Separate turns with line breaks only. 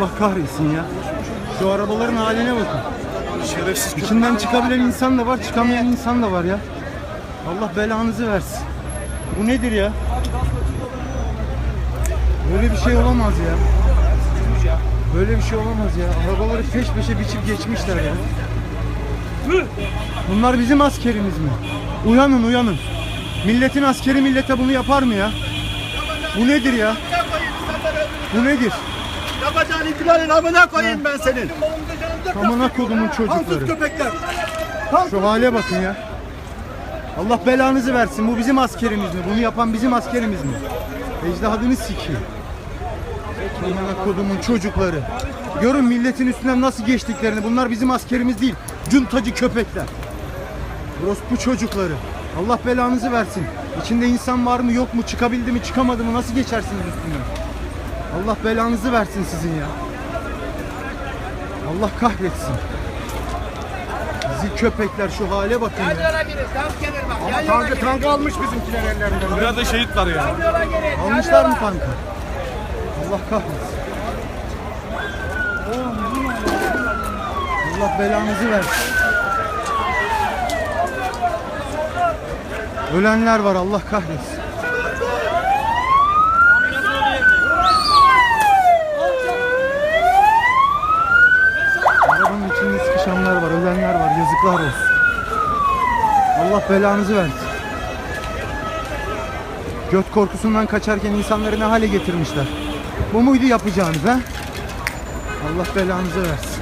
Allah kahretsin ya. Şu arabaların haline bakın.
Şerefsiz köpek.
İçinden çıkabilen insan da var, çıkamayan insan da var ya. Allah belanızı versin. Bu nedir ya? Böyle bir şey olamaz ya. Böyle bir şey olamaz ya. Arabaları peş peşe biçip geçmişler ya. Bunlar bizim askerimiz mi? Uyanın uyanın. Milletin askeri millete bunu yapar mı ya? Bu nedir ya? Bu nedir?
Yapacağın ihtilalin amına koyayım ben senin.
Amına kodumun
Kansız
çocukları.
köpekler.
Şu hale bakın ya. Allah belanızı versin. Bu bizim askerimiz mi? Bunu yapan bizim askerimiz mi? Ecdadını sikeyim. Amına kodumun çocukları. Görün milletin üstünden nasıl geçtiklerini. Bunlar bizim askerimiz değil. Cuntacı köpekler. Orospu çocukları. Allah belanızı versin. İçinde insan var mı yok mu? Çıkabildi mi çıkamadı mı? Nasıl geçersiniz üstünden? Allah belanızı versin sizin ya. Allah kahretsin. Zil köpekler şu hale bakın ya.
Ama tankı tankı almış bizimkiler ellerinden.
Biraz da şehit var ya.
Almışlar mı tankı? Allah kahretsin. Allah belanızı versin. Ölenler var Allah kahretsin. Arabanın içinde sıkışanlar var, ölenler var. Yazıklar olsun. Allah belanızı versin. Göt korkusundan kaçarken insanları ne hale getirmişler. Bu muydu yapacağınız ha? Allah belanızı versin.